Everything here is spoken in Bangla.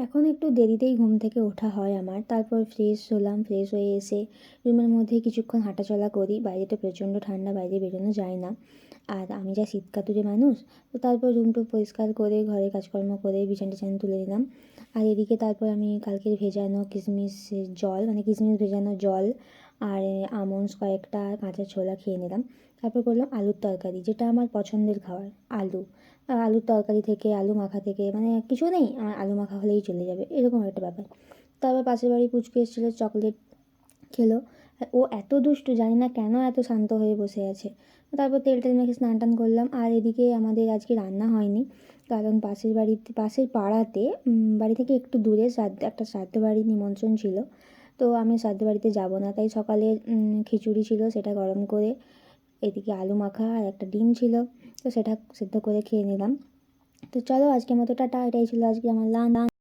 এখন একটু দেরিতেই ঘুম থেকে ওঠা হয় আমার। তারপর ফ্রেশ হলাম ফ্রেশ হয়ে এসে রুমের মধ্যে কিছুক্ষণ হাঁটাচলা করি। বাইরে তো প্রচণ্ড ঠান্ডা, বাইরে বেরোনো যায় না। আর আমি যা শীতকাতুরে মানুষ, তো তারপর রুম টুম পরিষ্কার করে, ঘরে কাজকর্ম করে বিছান টিছান তুলে নিলাম। আর এদিকে তারপর আমি কালকের ভেজানো কিশমিশের জল মানে কিশমিশ ভেজানো জল আর আমন্ডস কয়েকটা কাঁচা ছোলা খেয়ে নিলাম। তারপর করলাম আলুর তরকারি, যেটা আমার পছন্দের খাবার, আলু। আলুর তরকারি থেকে, আলু মাখা থেকে মানে কিছু নেই, আমার আলু মাখা হলেই চলে যাবে, এরকম একটা ব্যাপার। তারপর পাশের বাড়ি পুচকু এসেছিল, চকলেট খেলো। ও এত দুষ্টু, জানি না কেন এত শান্ত হয়ে বসে আছে। তারপর তেল টেল মেখে স্নান টান করলাম, আর এদিকে আমাদের আজকে রান্না হয়নি। কারণ পাশের বাড়িতে, পাশের পাড়াতে বাড়ি থেকে একটু দূরে, শ্রাদ্ধ, একটা শ্রাদ্ধ বাড়ির নিমন্ত্রণ ছিল। তো আমি শ্রাদ্ধ বাড়িতে যাব না। তাই সকালে খিচুড়ি ছিল, সেটা গরম করে এদিকে আলু মাখা আর একটা ডিম ছিল, তো সেটা সেদ্ধ করে খেয়ে নিলাম। তো চলো আজকের মতো, টাটা, এটাই ছিল আজকে আমার লান